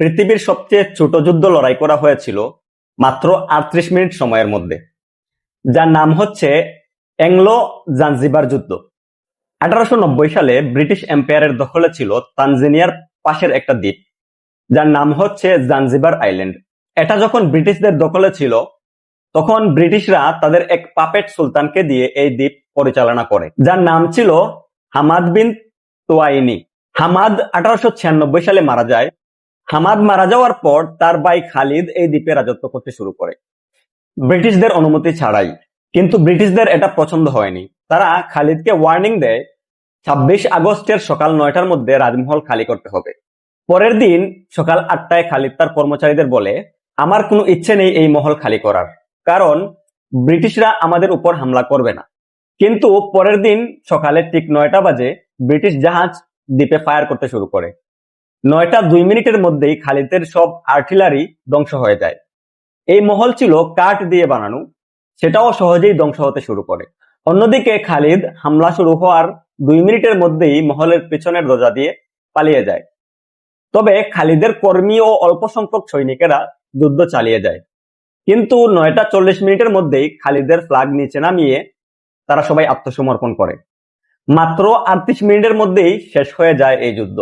পৃথিবীর সবচেয়ে ছোট যুদ্ধ লড়াই করা হয়েছিল মাত্র আটত্রিশ মিনিট সময়ের মধ্যে, যার নাম হচ্ছে অ্যাংলো জাঞ্জিবার যুদ্ধ। আঠারোশো নব্বই সালে ব্রিটিশ এম্পায়ারের দখলে ছিল তানজানিয়ার পাশের একটা দ্বীপ, যার নাম হচ্ছে জাঞ্জিবার আইল্যান্ড। এটা যখন ব্রিটিশদের দখলে ছিল, তখন ব্রিটিশরা তাদের এক পাপেট সুলতানকে দিয়ে এই দ্বীপ পরিচালনা করে, যার নাম ছিল হামাদ বিন তোয়াইনি। হামাদ আঠারোশো ছিয়ানব্বই সালে মারা যায় হামাদ মারা যাওয়ার পর তার ভাই খালিদ এই দ্বীপে রাজত্ব করতে শুরু করে। ব্রিটিশদের অনুমতি ছাড়াই। কিন্তু ব্রিটিশদের এটা পছন্দ হয়নি। তারা খালিদকে ওয়ার্নিং দেয়, ছাব্বিশ আগস্টের সকাল নয়টার মধ্যে রাজমহল খালি করতে হবে। পরের দিন সকাল আটটায় খালিদ তার কর্মচারীদের বলে, আমার কোনো ইচ্ছে নেই এই মহল খালি করার। কারণ ব্রিটিশরা আমাদের উপর হামলা করবে না। কিন্তু পরের দিন সকালে ঠিক নয়টা বাজে ব্রিটিশ জাহাজ দ্বীপে ফায়ার করতে শুরু করে। নয়টা দুই মিনিটের মধ্যেই খালিদের সব আর্টিলারি ধ্বংস হয়ে যায়। এই মহল ছিল কাঠ দিয়ে বানানো, সেটাও সহজেই ধ্বংস হতে শুরু করে। অন্যদিকে খালিদ হামলা শুরু হওয়ার দুই মিনিটের মধ্যেই মহলের পেছনের দরজা দিয়ে পালিয়ে যায়। তবে খালিদের কর্মী ও অল্প সংখ্যক সৈনিকেরা যুদ্ধ চালিয়ে যায়। কিন্তু নয়টা চল্লিশ মিনিটের মধ্যেই খালিদের ফ্লাগ নিচে নামিয়ে তারা সবাই আত্মসমর্পণ করে। মাত্র আটত্রিশ মিনিটের মধ্যেই শেষ হয়ে যায় এই যুদ্ধ।